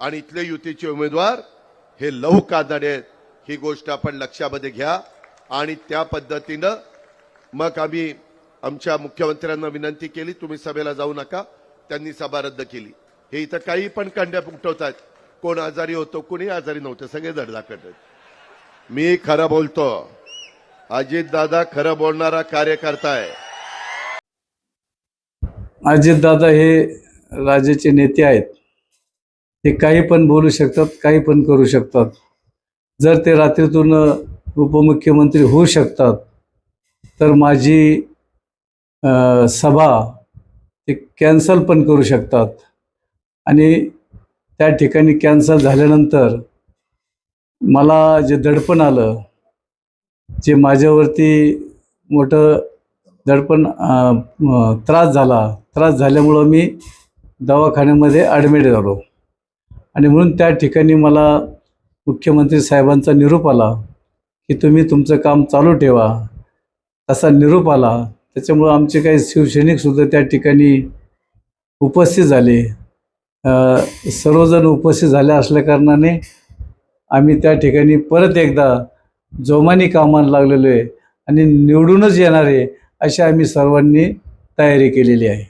आणि इथले युतीचे उमेदवार हे लहू कादाडे आहेत. ही गोष्ट आपण लक्षामध्ये घ्या. आणि त्या पद्धतीनं मग आम्ही आमच्या मुख्यमंत्र्यांना विनंती केली तुम्ही सभेला जाऊ नका. त्यांनी सभा रद्द केली. हे इथं काही पण कंड्या उठवतात कोण आजारी होतो कोणी आजारी नव्हतं. सगळे धडधाकट आहेत. मी खरं बोलतो अजित दादा खरं बोलणारा कार्यकर्ता आहे. अजितदादा हे राजाचे नेते आहेत. ते काही पण बोलू शकतात काही पण करू शकतात. जर ते रात्रीतून उपमुख्यमंत्री होऊ शकतात तर माझी सभा ते कॅन्सल पण करू शकतात. आणि त्या ठिकाणी कॅन्सल झाल्यानंतर मला जे दडपण आलं जे माझ्यावरती मोठं दडपण त्रास झाला त्रास झाल्यामुळं मी दवाखान्यामध्ये ॲडमिट झालो. आणि म्हणून त्या ठिकाणी मला मुख्यमंत्री साहेबांचा निरोप आला की तुम्ही तुमचं काम चालू ठेवा. असा निरोप आला. त्याच्यामुळं आमचे काही शिवसैनिकसुद्धा त्या ठिकाणी उपस्थित झाले. सर्वजण उपस्थित झाले असल्याकारणाने आम्ही त्या ठिकाणी परत एकदा जोमानी कामाला लागलेलो आहे आणि निवडूनच येणार आहे अशी आम्ही सर्वांनी तयारी केलेली आहे.